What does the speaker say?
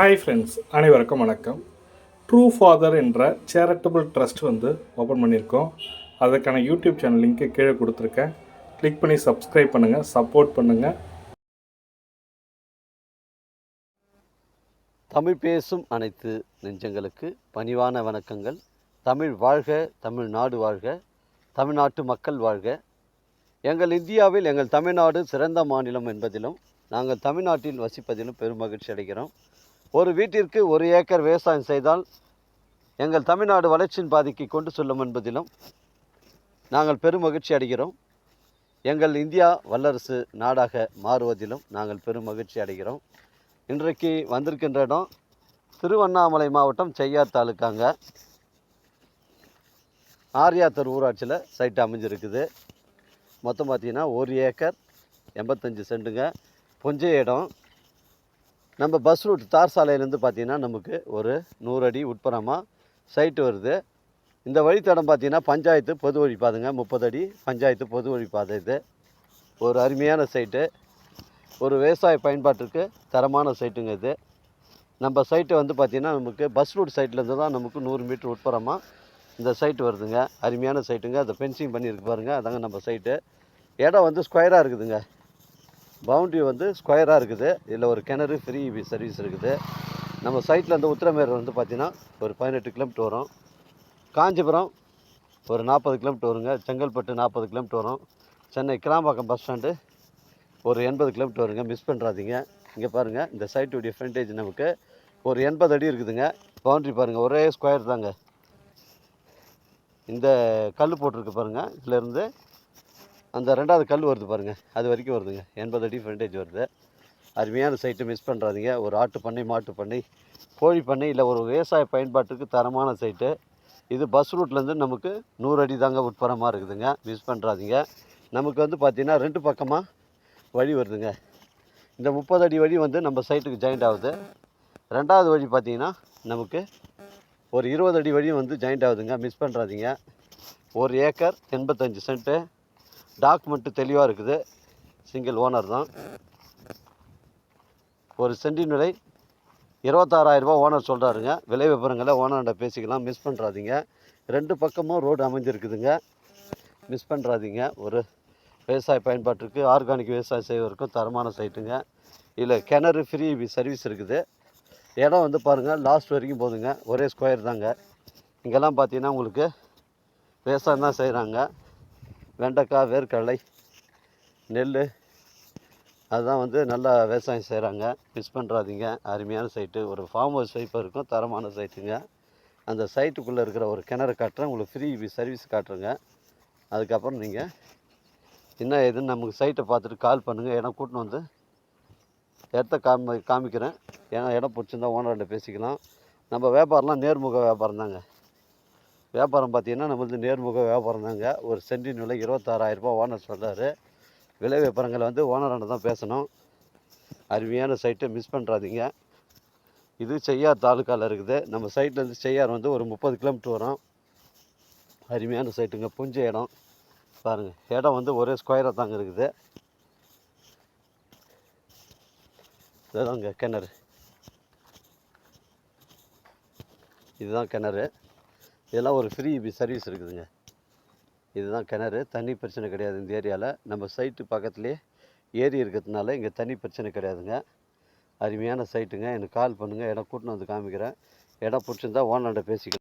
Hi friends அனைவருக்கும் வணக்கம். True father என்ற சேரிட்டபிள் ட்ரஸ்ட் வந்து ஓப்பன் பண்ணியிருக்கோம். அதுக்கான யூடியூப் சேனல் லிங்க்கு கீழே கொடுத்துருக்கேன். கிளிக் பண்ணி சப்ஸ்கிரைப் பண்ணுங்கள் சப்போர்ட் பண்ணுங்கள் தமிழ் பேசும் அனைத்து நெஞ்சங்களுக்கு பணிவான வணக்கங்கள். தமிழ் வாழ்க தமிழ்நாடு வாழ்க தமிழ்நாட்டு மக்கள் வாழ்க. எங்கள் இந்தியாவில் எங்கள் தமிழ்நாடு சிறந்த மாநிலம் என்பதிலும் நாங்கள் தமிழ்நாட்டில் வசிப்பதிலும் பெரும் மகிழ்ச்சி அடைகிறோம். ஒரு வீட்டிற்கு ஒரு ஏக்கர் விவசாயம் செய்தால் எங்கள் தமிழ்நாடு வளர்ச்சியின் பாதிக்கு கொண்டு செல்லும் என்பதிலும் நாங்கள் பெரும் மகிழ்ச்சி அடைகிறோம். எங்கள் இந்தியா வல்லரசு நாடாக மாறுவதிலும் நாங்கள் பெரும் மகிழ்ச்சி அடைகிறோம். இன்றைக்கு வந்திருக்கின்ற இடம் திருவண்ணாமலை மாவட்டம் செய்யார் தாலுக்காங்க. ஆரியாத்தூர் ஊராட்சியில் சைட் அமைஞ்சிருக்குது. மொத்தம் பார்த்தீங்கன்னா ஒரு ஏக்கர் எண்பத்தஞ்சு சென்ட்டுங்க புஞ்சை இடம். நம்ம பஸ் ரூட் தார் சாலையிலேருந்து பார்த்தீங்கன்னா நமக்கு ஒரு நூறு அடி உட்புறமாக சைட்டு வருது. இந்த வழித்தடம் பார்த்தீங்கன்னா பஞ்சாயத்து பொது வழி பாதைங்க முப்பது அடி பஞ்சாயத்து பொது வழி பாதை இது. ஒரு அருமையான சைட்டு ஒரு விவசாய பயன்பாட்டிற்கு தரமான சைட்டுங்க இது. நம்ம சைட்டு வந்து பார்த்திங்கன்னா நமக்கு பஸ் ரூட் சைட்லேருந்து தான் நமக்கு நூறு மீட்டர் உட்புறமாக இந்த சைட்டு வருதுங்க. அருமையான சைட்டுங்க அதை ஃபென்சிங் பண்ணியிருக்கு பாருங்கள் அதாங்க நம்ம சைட்டு இடம் வந்து ஸ்கொயராக இருக்குதுங்க. பவுண்ட்ரி வந்து ஸ்கொயராக இருக்குது. இதில் ஒரு கிணறு ஃப்ரீ சர்வீஸ் இருக்குது. நம்ம சைட்டில் சைட்லேருந்து உத்திரமேரூர் வந்து பார்த்திங்கன்னா ஒரு பதினெட்டு கிலோமீட்டர் வரும். காஞ்சிபுரம் ஒரு நாற்பது கிலோமீட்டர் வருங்க. செங்கல்பட்டு நாற்பது கிலோமீட்டர் வரும். சென்னை கிளாம்பாக்கம் பஸ் ஸ்டாண்டு ஒரு எண்பது கிலோமீட்டர் வருங்க. மிஸ் பண்ணுறாதீங்க இங்கே பாருங்கள் இந்த சைட்டுடைய ஃப்ரண்டேஜ் நமக்கு ஒரு எண்பது அடி இருக்குதுங்க. பவுண்ட்ரி பாருங்கள் ஒரே ஸ்கொயர் தாங்க. இந்த கல் போட்டிருக்கு பாருங்கள் இதுலேருந்து அந்த ரெண்டாவது கல் வருது பாருங்கள் அது வரைக்கும் வருதுங்க. எண்பது அடி ஃப்ரண்டேஜ் வருது. அருமையான சைட்டு மிஸ் பண்ணுறாதீங்க ஒரு ஆட்டு பண்ணை மாட்டு பண்ணை கோழி பண்ணை இல்லை ஒரு விவசாய பயன்பாட்டுக்கு தரமான சைட்டு இது பஸ் ரூட்லேருந்து நமக்கு நூறு அடி தாங்க உட்புறமாக இருக்குதுங்க. மிஸ் பண்ணுறாதீங்க நமக்கு வந்து பார்த்திங்கன்னா ரெண்டு பக்கமாக வழி வருதுங்க. இந்த முப்பது அடி வழி வந்து நம்ம சைட்டுக்கு ஜாயிண்ட் ஆகுது. ரெண்டாவது வழி பார்த்திங்கன்னா நமக்கு ஒரு இருபது அடி வழி வந்து ஜாயிண்ட் ஆகுதுங்க. மிஸ் பண்ணுறாதீங்க ஒரு ஏக்கர் எண்பத்தஞ்சு சென்ட்டு டாக்குமெண்ட்டு தெளிவாக இருக்குது. சிங்கிள் ஓனர் தான். ஒரு சென்டின் விலை இருபத்தாறாயிரரூபா ஓனர் சொல்கிறாருங்க விலை விவரங்களை ஓனர்கிட்ட பேசிக்கலாம். மிஸ் பண்ணுறாதீங்க ரெண்டு பக்கமும் ரோடு அமைஞ்சிருக்குதுங்க. மிஸ் பண்ணுறாதீங்க ஒரு விவசாய பயன்பாட்டிற்கு ஆர்கானிக் விவசாயம் செய்வதற்கும் தரமான சைட்டுங்க. இல்லை கிணறு ஃப்ரீ சர்வீஸ் இருக்குது. இடம் வந்து பாருங்கள் லாஸ்ட் வரைக்கும் போதுங்க. ஒரே ஸ்கொயர் தாங்க. இங்கெல்லாம் பார்த்தீங்கன்னா உங்களுக்கு விவசாயம் தான் செய்கிறாங்க வெண்டைக்காய் வேர்க்கடலை நெல் அதுதான் வந்து நல்லா விவசாயம் செய்கிறாங்க மிஸ் பண்ணுறாதீங்க அருமையான சைட்டு ஒரு ஃபார்ம் ஹவுஸ் டைப்பாக இருக்கும். தரமான சைட்டுங்க அந்த சைட்டுக்குள்ளே இருக்கிற ஒரு கிணறு காட்டுறேன். உங்களுக்கு ஃப்ரீ சர்வீஸ் காட்டுறேங்க. அதுக்கப்புறம் நீங்கள் என்ன ஏதுன்னு நமக்கு சைட்டை பார்த்துட்டு கால் பண்ணுங்கள் இடம் கூட்டின்னு வந்து இடத்த காமி காமிக்கிறேன். ஏன்னா இடம் பிடிச்சிருந்தா ஓனர்கிட்ட பேசிக்கலாம். நம்ம வியாபாரம்லாம் நேர்முக வியாபாரம் தாங்க வியாபாரம் பார்த்தீங்கன்னா நம்மளது நேர்முக வியாபாரம் தாங்க. ஒரு சென்டின் விலை இருபத்தாறாயிரரூபா ஓனர் சொல்கிறாரு விலை வியாபாரங்களை வந்து ஓனரான தான் பேசணும். அருமையான சைட்டை மிஸ் பண்ணுறாதீங்க இது செய்யார் தாலுக்காவில் இருக்குது. நம்ம சைட்லேருந்து செய்யார் வந்து ஒரு முப்பது கிலோமீட்டர் வரும். அருமையான சைட்டுங்க. புஞ்ச இடம். பாருங்கள் இடம் வந்து ஒரே ஸ்கொயராக தாங்க இருக்குது. இதுதாங்க கிணறு. இதுதான் கிணறு. இதெல்லாம் ஒரு ஃப்ரீ சர்வீஸ் இருக்குதுங்க. இதுதான் கிணறு. தண்ணி பிரச்சனை கிடையாது இந்த ஏரியாவில் நம்ம சைட்டு பக்கத்துலேயே ஏரி இருக்கிறதுனால இங்கே தண்ணி பிரச்சனை கிடையாதுங்க. அருமையான சைட்டுங்க எனக்கு கால் பண்ணுங்கள் இடம் கூட்டின்னு வந்து காமிக்கிறேன். இடம் பிடிச்சிருந்தா ஓனர்கிட்ட பேசிக்கலாம்